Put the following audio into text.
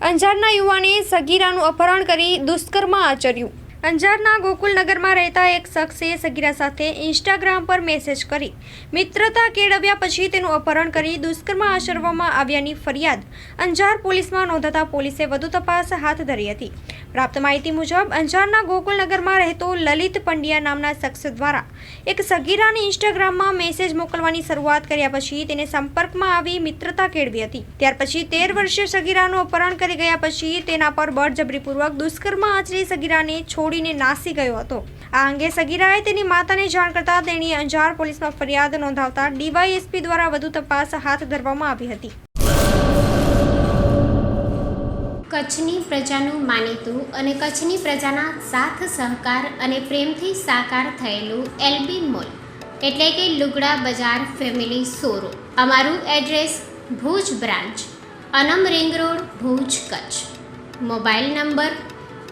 અંજારના યુવાને સગીરાનું અપહરણ કરી દુષ્કર્મ આચર્યું. અંજારના ગોકુલનગરમાં રહેતા એક શખ્સે સગીરા સાથે ઇન્સ્ટાગ્રામ પર મેસેજ કરી મિત્રતા કેળવ્યા પછી તેનું અપહરણ કરી દુષ્કર્મ આચરવામાં આવ્યાની ફરિયાદ અંજાર પોલીસમાં નોંધાતા પોલીસે વધુ તપાસ હાથ ધરી હતી. પ્રાપ્ત માહિતી મુજબ, અંજારના ગોકુલનગરમાં રહેતો લલિત પંડ્યા નામના શખ્સ દ્વારા એક સગીરાને ઇન્સ્ટાગ્રામમાં મેસેજ મોકલવાની શરૂઆત કર્યા પછી તેને સંપર્કમાં આવી મિત્રતા કેળવી હતી. ત્યાર પછી તેર વર્ષીય સગીરાનું અપહરણ કરી ગયા પછી તેના પર બળજબરીપૂર્વક દુષ્કર્મ આચરી સગીરાને છોડીને નાસી ગયો હતો. આ અંગે સગીરાએ તેની માતાને જાણ કરતા તેણીએ અંજાર પોલીસમાં ફરિયાદ નોંધાવતા ડીવાયએસપી દ્વારા વધુ તપાસ હાથ ધરવામાં આવી હતી. કચ્છની પ્રજાનું માનીતું અને કચ્છની પ્રજાના સાથ, સહકાર અને પ્રેમથી સાકાર થયેલું એલબી મોલ, એટલે કે લુગડા બજાર ફેમિલી શોરૂમ. અમારું address Bhuj branch, Anam ring road, Bhuj Kutch. Mobile number